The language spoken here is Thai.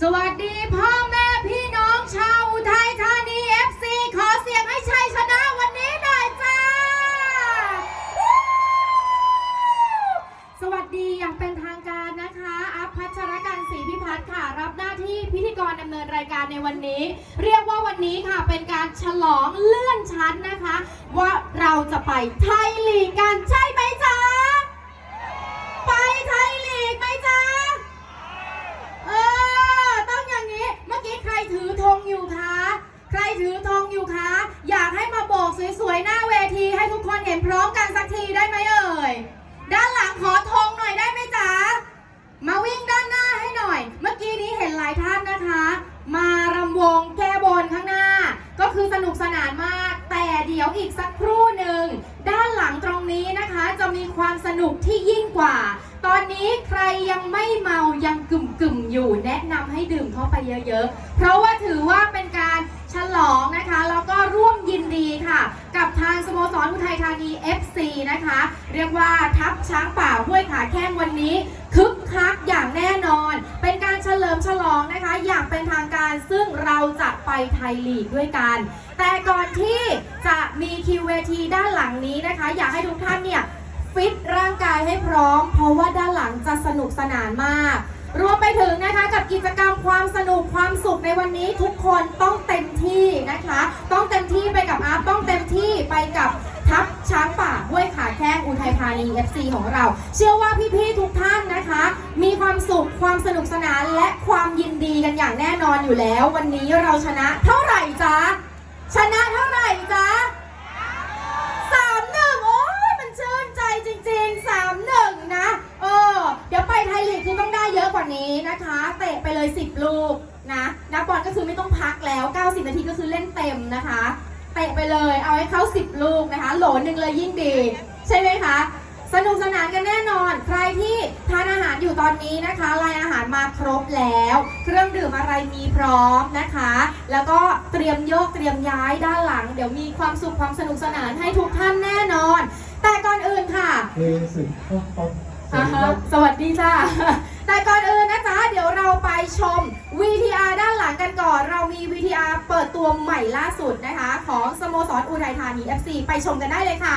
สวัสดีพ่อแม่พี่น้องชาวอุทัยธานีเอฟซีขอเสียงให้ชัยชนะวันนี้หน่อยจ้า สวัสดีอย่างเป็นทางการนะคะ อัพพัชรกันศรีพิพัฒน์ค่ะ รับหน้าที่พิธีกรดำเนินรายการในวันนี้ เรียกว่าวันนี้ค่ะเป็นการฉลองเลื่อนชั้นนะคะ ว่าเราจะไปไทยลีกกันใช่ไหม ถือธงอยู่คะ อยากให้มาโบกสวยๆ หน้าเวทีให้ทุกคนเห็นพร้อมกันสักทีได้ไหมเอ่ย ด้านหลังขอธงหน่อยได้ไหมจ๊ะ มาวิ่งด้านหน้าให้หน่อย เมื่อกี้นี้เห็นหลายท่านนะคะ มารำวงแก้บนข้างหน้า ก็คือสนุกสนานมาก แต่เดี๋ยวอีกสักครู่หนึ่ง ด้านหลังตรงนี้นะคะจะมีความสนุกที่ยิ่งกว่า ตอนนี้ใครยังไม่เมายังกึ่มกึ่มๆอยู่ แนะนำให้ดื่มเข้าไปเยอะๆ เพราะว่าถือว่าเป็นการ ฉลองนะคะ แล้วก็ร่วมยินดีค่ะ กับทางสโมสรอุทัยธานี FC นะคะ เรียกว่าทัพช้างป่าห้วยขาแข้งวันนี้คึกคักอย่างแน่นอน เป็นการเฉลิมฉลองนะคะ อย่างเป็นทางการซึ่งเราจะไปไทยลีกด้วยกัน แต่ก่อนที่จะมีคิวเวทีด้านหลังนี้นะคะ อยากให้ทุกท่านเนี่ยฟิตร่างกายให้พร้อม เพราะว่าด้านหลังจะสนุกสนานมาก รวมไปถึง กิจกรรมความสนุกความสุขในวันนี้ทุกคนต้องเต็มที่นะคะ ต้องเต็มที่ไปกับอาร์ตต้องเต็มที่ไปกับทัพช้างป่าห้วยขาแข้งอุทัยธานี FC ของเรา เชื่อว่าพี่ๆทุกท่านนะคะ มีความสุขความสนุกสนานและความยินดีกันอย่างแน่นอนอยู่แล้ว วันนี้เราชนะเท่าไหร่จ๊ะชนะเท่าไหร่จ๊ะ สามหนึ่งโอ้ยมันชื่นใจจริงๆสามหนึ่งนะเออเดี๋ยวไปไทยลีกคือต้องได้ เยอะกว่านี้นะคะเตะไปเลย 10 ลูกนะนักบอลก็คือไม่ต้องพักแล้ว 90 นาทีก็คือเล่นเต็มนะคะเตะไปเลยเอาให้เขา10 ลูกนะคะ โหลหนึ่งเลยยิ่งดี ใช่ไหมคะสนุกสนานกันแน่นอน ใครที่ทานอาหารอยู่ตอนนี้นะคะรายอาหารมาครบแล้ว เครื่องดื่มอะไรมีพร้อมนะคะ แล้วก็เตรียมโยกเตรียมย้ายด้านหลัง เดี๋ยวมีความสุขความสนุกสนานให้ทุกท่านแน่นอน แต่ก่อนอื่นค่ะเพลงสึกป๊อปป๊อปสวัอ่าสดีฮะครับสวัสดีจ้า แต่ก่อนอื่นนะจ๊ะเดี๋ยวเราไปชม VTR ด้านหลังกันก่อน เรามี VTR เปิดตัวใหม่ล่าสุดนะคะ ของสโมสรอุทัยธานี FC ไปชมกันได้เลยค่ะ